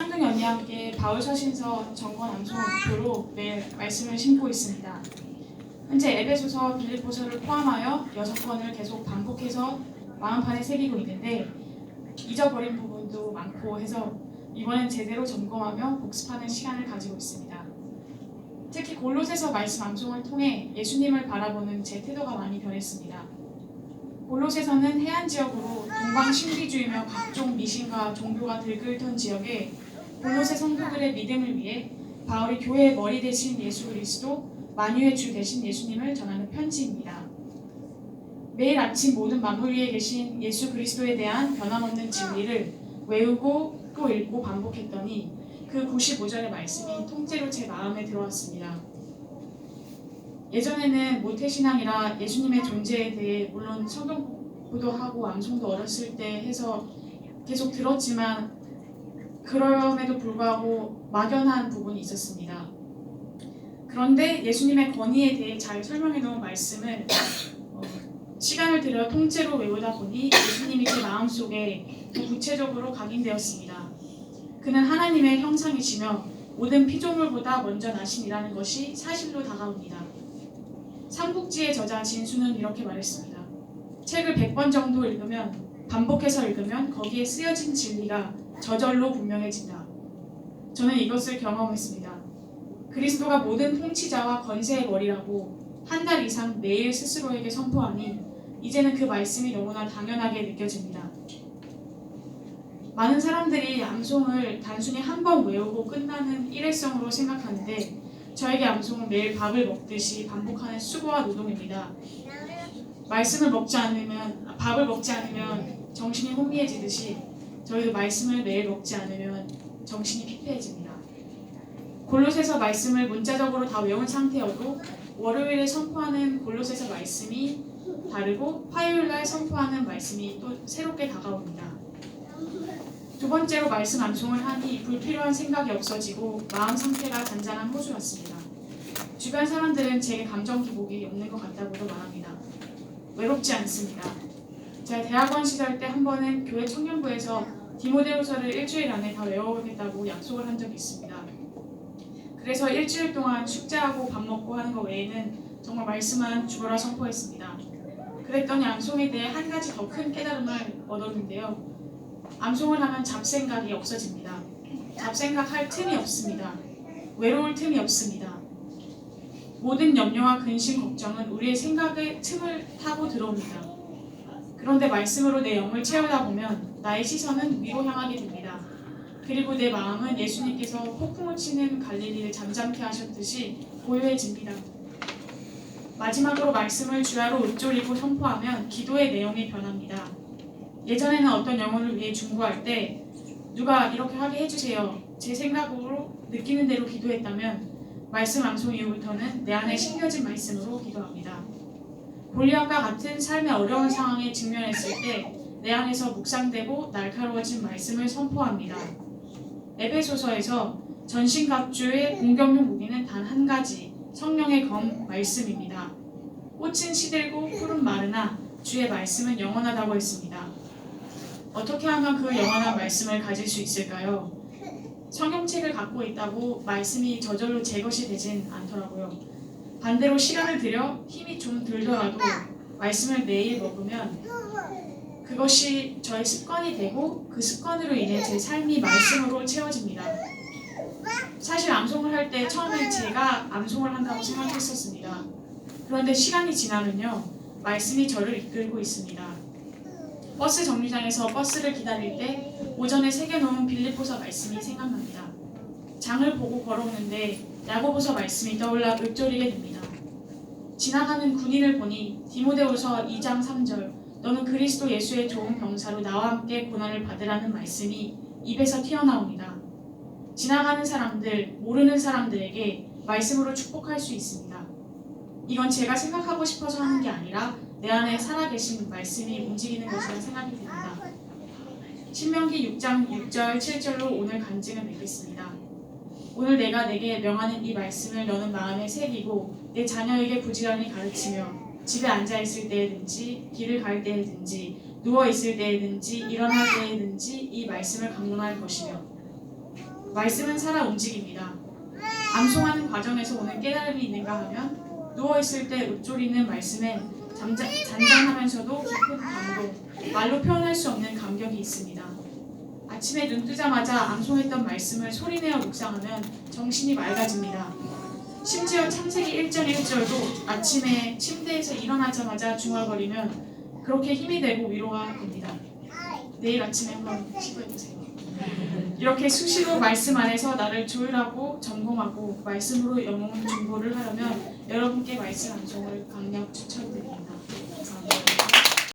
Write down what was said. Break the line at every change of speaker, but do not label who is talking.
쌍둥이 언니와 함께 바울 서신서 정권 암송 목표로 매일 말씀을 심고 있습니다. 현재 에베소서 빌립보서를 포함하여 여섯 권을 계속 반복해서 마음판에 새기고 있는데 잊어버린 부분도 많고 해서 이번엔 제대로 점검하며 복습하는 시간을 가지고 있습니다. 특히 골로새서 말씀 암송을 통해 예수님을 바라보는 제 태도가 많이 변했습니다. 골로새서는 해안 지역으로 동방 신비주의며 각종 미신과 종교가 들끓던 지역에 골로새 성도들의 믿음을 위해 바울이 교회의 머리 대신 예수 그리스도 만유의 주 대신 예수님을 전하는 편지입니다. 매일 아침 모든 만물 위에 계신 예수 그리스도에 대한 변함없는 진리를 외우고 또 읽고 반복했더니 그 95절의 말씀이 통째로 제 마음에 들어왔습니다. 예전에는 모태신앙이라 예수님의 존재에 대해 물론 성경 공부도 하고 암송도 어렸을 때 해서 계속 들었지만 그럼에도 불구하고 막연한 부분이 있었습니다. 그런데 예수님의 권위에 대해 잘 설명해 놓은 말씀을 어, 시간을 들여 통째로 외우다 보니 예수님이 제 마음속에 더 구체적으로 각인되었습니다. 그는 하나님의 형상이시며 모든 피조물보다 먼저 나신이라는 것이 사실로 다가옵니다. 삼국지의 저자 진수는 이렇게 말했습니다. 책을 100번 정도 읽으면 반복해서 읽으면 거기에 쓰여진 진리가 저절로 분명해진다. 저는 이것을 경험했습니다. 그리스도가 모든 통치자와 권세의 머리라고 한 달 이상 매일 스스로에게 선포하니 이제는 그 말씀이 너무나 당연하게 느껴집니다. 많은 사람들이 암송을 단순히 한 번 외우고 끝나는 일회성으로 생각하는데 저에게 암송은 매일 밥을 먹듯이 반복하는 수고와 노동입니다. 말씀을 먹지 않으면 아, 밥을 먹지 않으면 정신이 혼미해지듯이 저희도 말씀을 매일 먹지 않으면 정신이 피폐해집니다. 골로새서 말씀을 문자적으로 다 외운 상태여도 월요일에 선포하는 골로새서 말씀이 다르고 화요일 날 선포하는 말씀이 또 새롭게 다가옵니다. 두 번째로 말씀 암송을 하니 불필요한 생각이 없어지고 마음 상태가 잔잔한 호수 같습니다. 주변 사람들은 제게 감정 기복이 없는 것 같다고도 말합니다. 외롭지 않습니다. 제가 대학원 시절 때 한 번은 교회 청년부에서 디모데후서를 일주일 안에 다 외워보겠다고 약속을 한 적이 있습니다. 그래서 일주일 동안 숙제하고 밥 먹고 하는 것 외에는 정말 말씀만 죽어라 선포했습니다. 그랬더니 암송에 대해 한 가지 더 큰 깨달음을 얻었는데요. 암송을 하면 잡생각이 없어집니다. 잡생각 할 틈이 없습니다. 외로울 틈이 없습니다. 모든 염려와 근심, 걱정은 우리의 생각의 틈을 타고 들어옵니다. 그런데 말씀으로 내 영을 채우다 보면 나의 시선은 위로 향하게 됩니다. 그리고 내 마음은 예수님께서 폭풍을 치는 갈릴리를 잠잠케 하셨듯이 고요해집니다. 마지막으로 말씀을 주야로 읊조리고 선포하면 기도의 내용이 변합니다. 예전에는 어떤 영혼을 위해 중보할 때 누가 이렇게 하게 해주세요. 제 생각으로 느끼는 대로 기도했다면 말씀 암송 이후부터는 내 안에 심겨진 말씀으로 기도합니다. 골리앗과 같은 삶의 어려운 상황에 직면했을 때 내 안에서 묵상되고 날카로워진 말씀을 선포합니다. 에베소서에서 전신갑주의 공격용 무기는 단 한 가지 성령의 검 말씀입니다. 꽃은 시들고 푸른 마르나 주의 말씀은 영원하다고 했습니다. 어떻게 하면 그 영원한 말씀을 가질 수 있을까요? 성경책을 갖고 있다고 말씀이 저절로 제 것이 되진 않더라고요. 반대로 시간을 들여 힘이 좀 들더라도 말씀을 매일 먹으면 그것이 저의 습관이 되고 그 습관으로 인해 제 삶이 말씀으로 채워집니다. 사실 암송을 할 때 처음에 제가 암송을 한다고 생각했었습니다. 그런데 시간이 지나면요. 말씀이 저를 이끌고 있습니다. 버스 정류장에서 버스를 기다릴 때 오전에 새겨놓은 빌립보서 말씀이 생각납니다. 장을 보고 걸어오는데 야고보서 말씀이 떠올라 읊조리게 됩니다. 지나가는 군인을 보니 디모데후서 2장 3절 너는 그리스도 예수의 좋은 병사로 나와 함께 고난을 받으라는 말씀이 입에서 튀어나옵니다. 지나가는 사람들, 모르는 사람들에게 말씀으로 축복할 수 있습니다. 이건 제가 생각하고 싶어서 하는 게 아니라 내 안에 살아계신 말씀이 움직이는 것이라 생각이 듭니다. 신명기 6장 6절 7절로 오늘 간증을 맺겠습니다. 오늘 내가 내게 명하는 이 말씀을 너는 마음에 새기고 내 자녀에게 부지런히 가르치며 집에 앉아 있을 때에든지 길을 갈 때에든지 누워 있을 때에든지 일어날 때에든지 이 말씀을 강론할 것이며 말씀은 살아 움직입니다. 암송하는 과정에서 오는 깨달음이 있는가 하면 누워 있을 때 읊조리는 말씀엔 잠자, 잔잔하면서도 깊은 감동, 말로 표현할 수 없는 감격이 있습니다. 아침에 눈 뜨자마자 암송했던 말씀을 소리내어 묵상하면 정신이 맑아집니다. 심지어 창세기 1절 1절도 아침에 침대에서 일어나자마자 중얼거리면 그렇게 힘이 되고 위로가 됩니다. 내일 아침에 한번 시도해보세요. 이렇게 수시로 말씀 안에서 나를 조율하고 점검하고 말씀으로 영혼 중보를 하려면 여러분께 말씀 암송을 강력 추천드립니다.